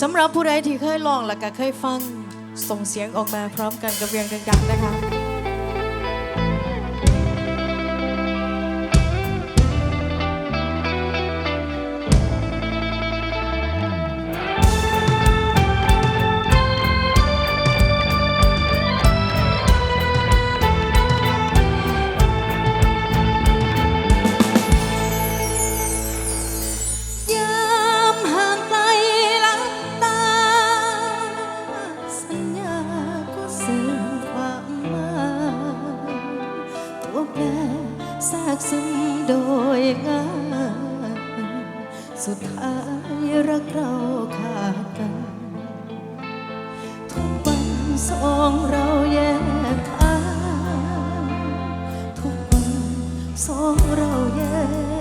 สำหรับผู้ใดที่เคยลองและก็เคยฟัง ส่งเสียงออกมาพร้อมกันกับเวียงดังๆนะคะ ซึ้งโดยง่ายสุดท้ายรักเราขาดกัน ทุกวันสองเราแยกทาง ทุกวันสองเราแยก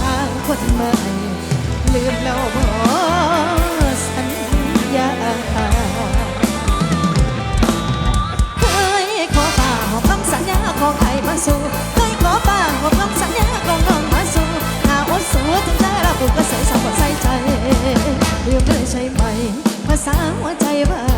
ทางคนใหม่ลืมแล้บอสัญญาเคยขอป่าหอบคำสัญญาของใครมาสู่เคยขอป่าหอบคำสัญญาของน้องมาสู่หาอดสู้ถึงได้รับบุกกระแสสังกัใส่ใจลืมเลยใช่ไหมภาษาหัวใจว่า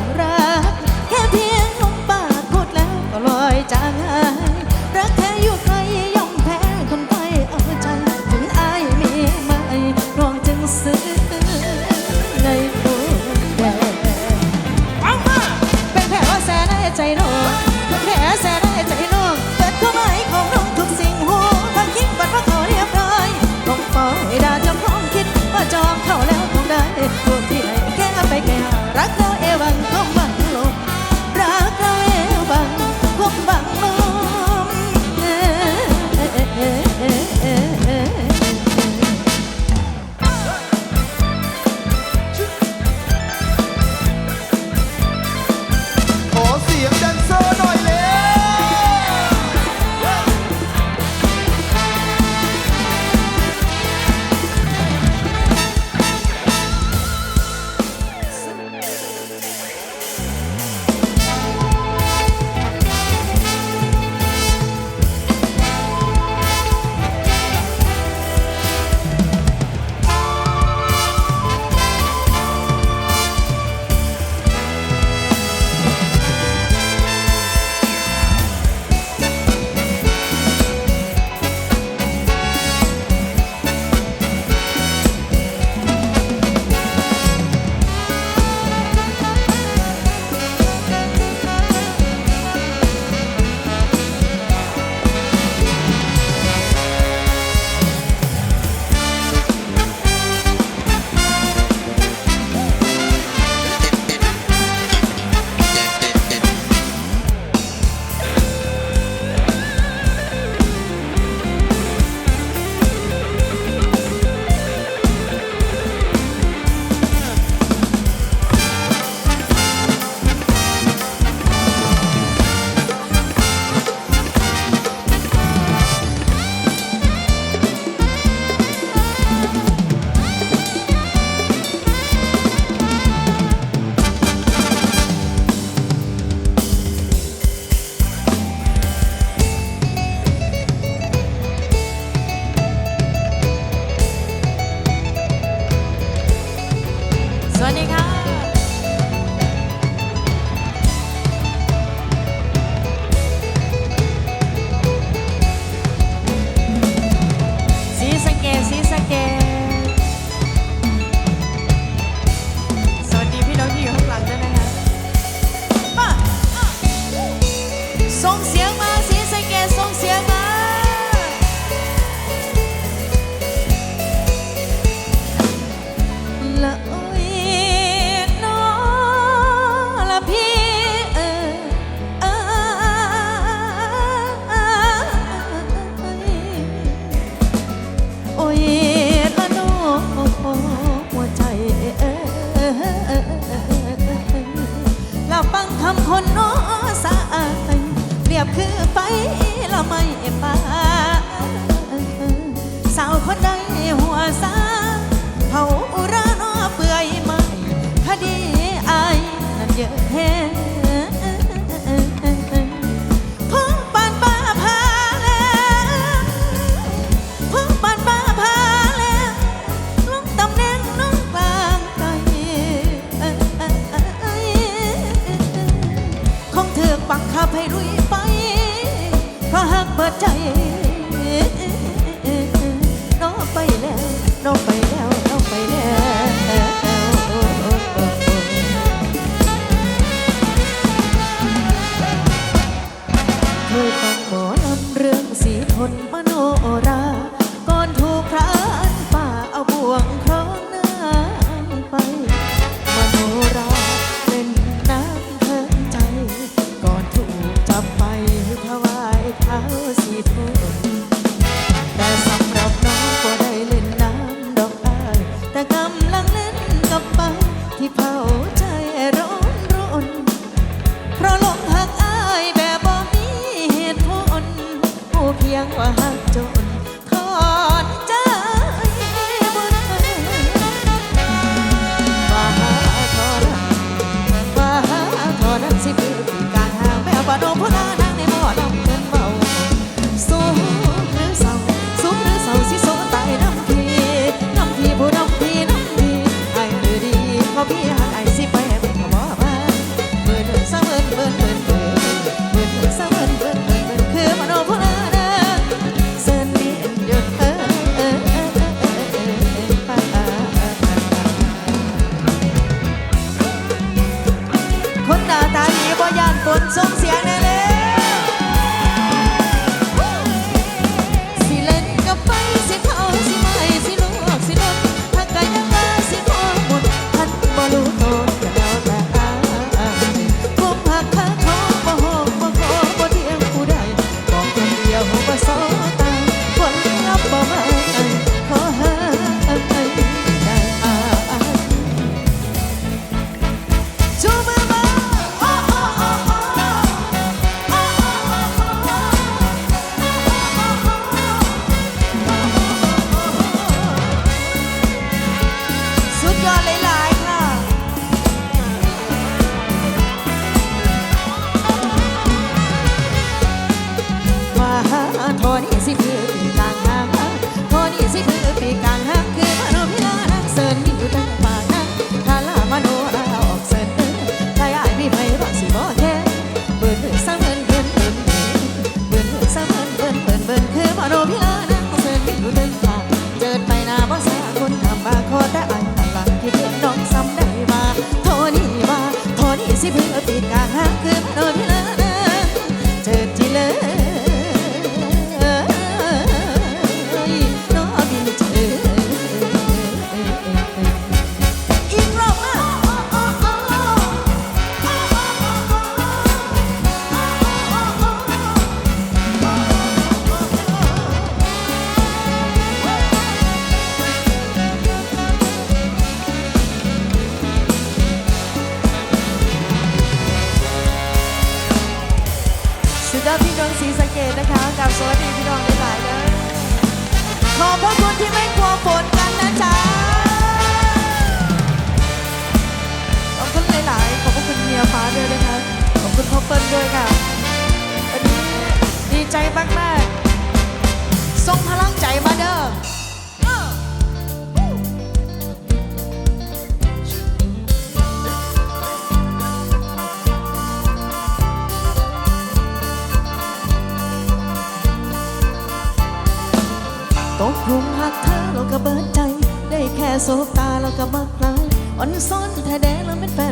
สบตาแล้วก็บักลายอ่อนซ้อนแท้แดงแล้วเป็นแฟน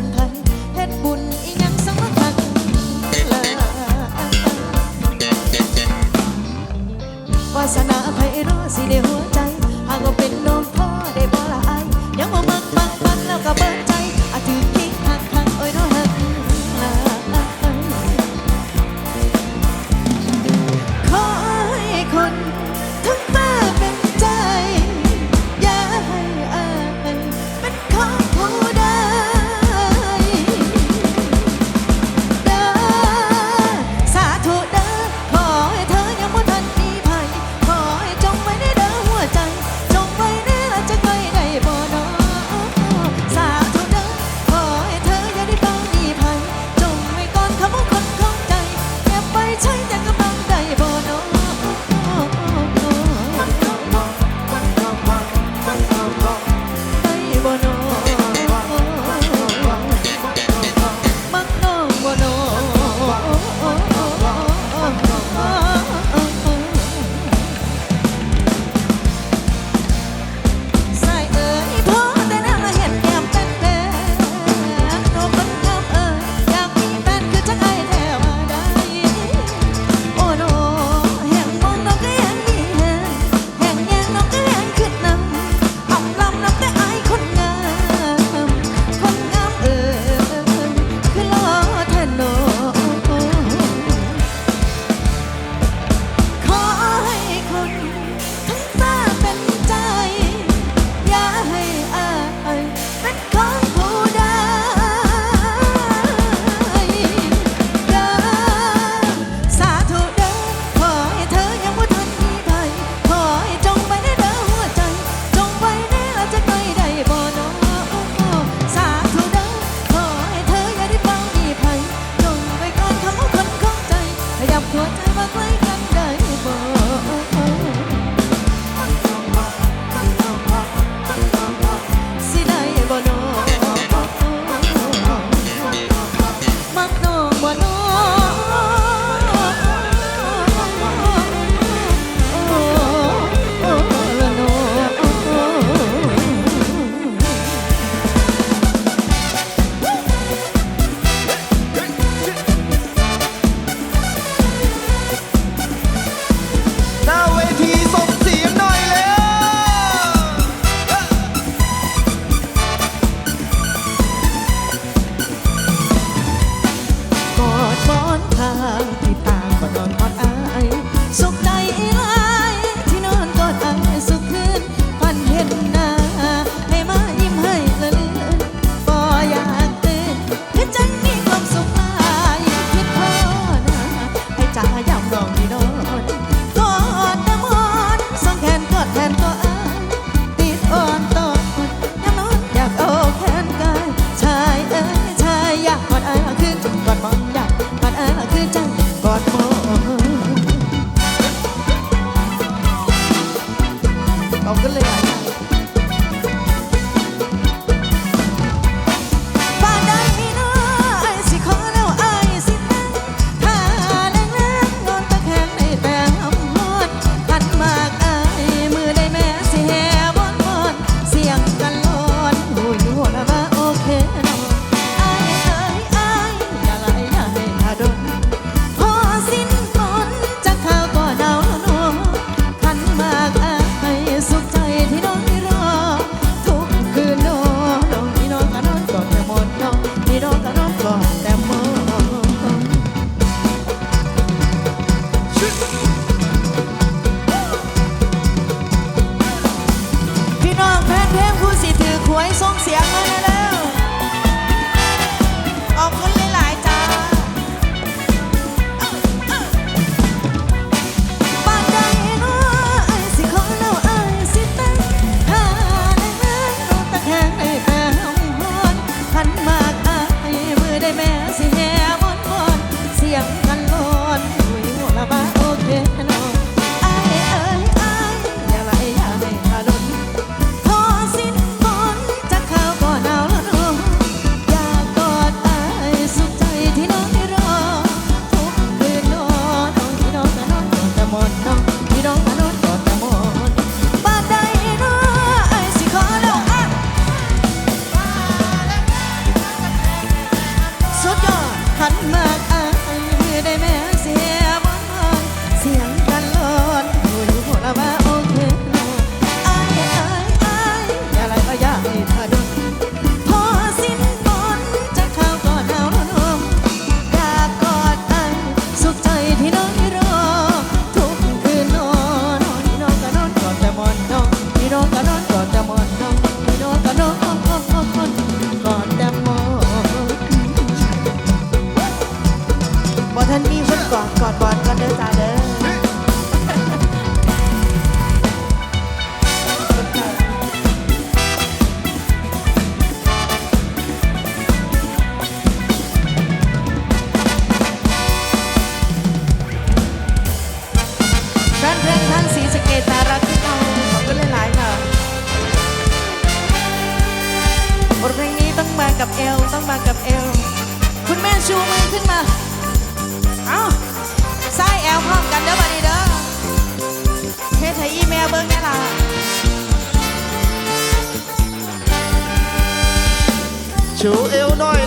มักน้องบ่น้อง เพิ่นมีคนกอดกอดบอดกันเด้อจ้าเด้อ chiều yêu nói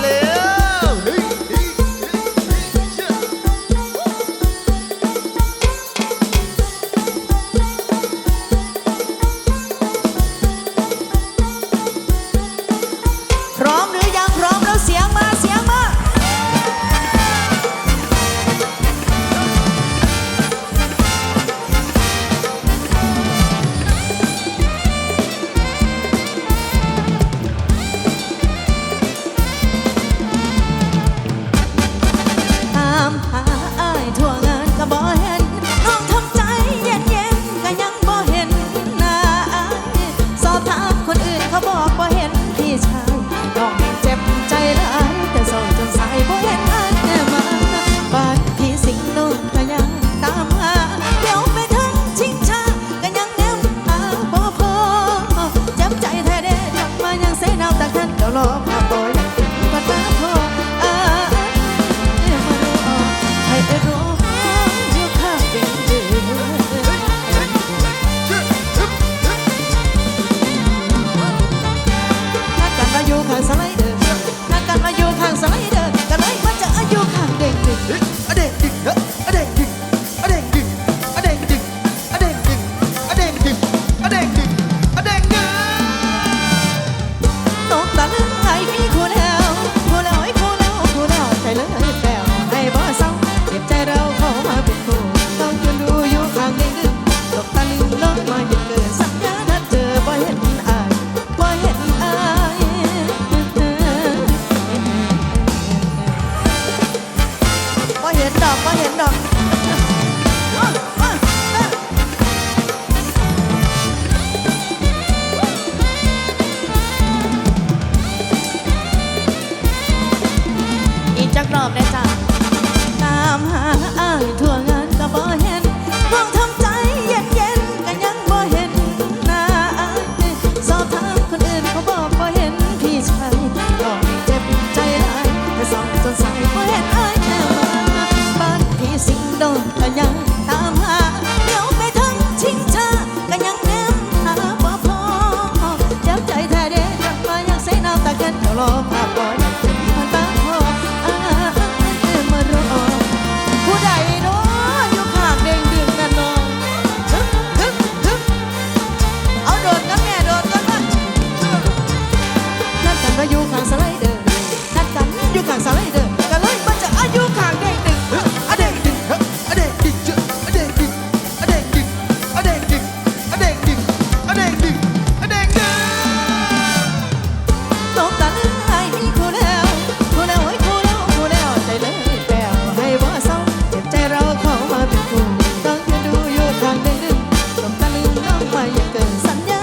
3년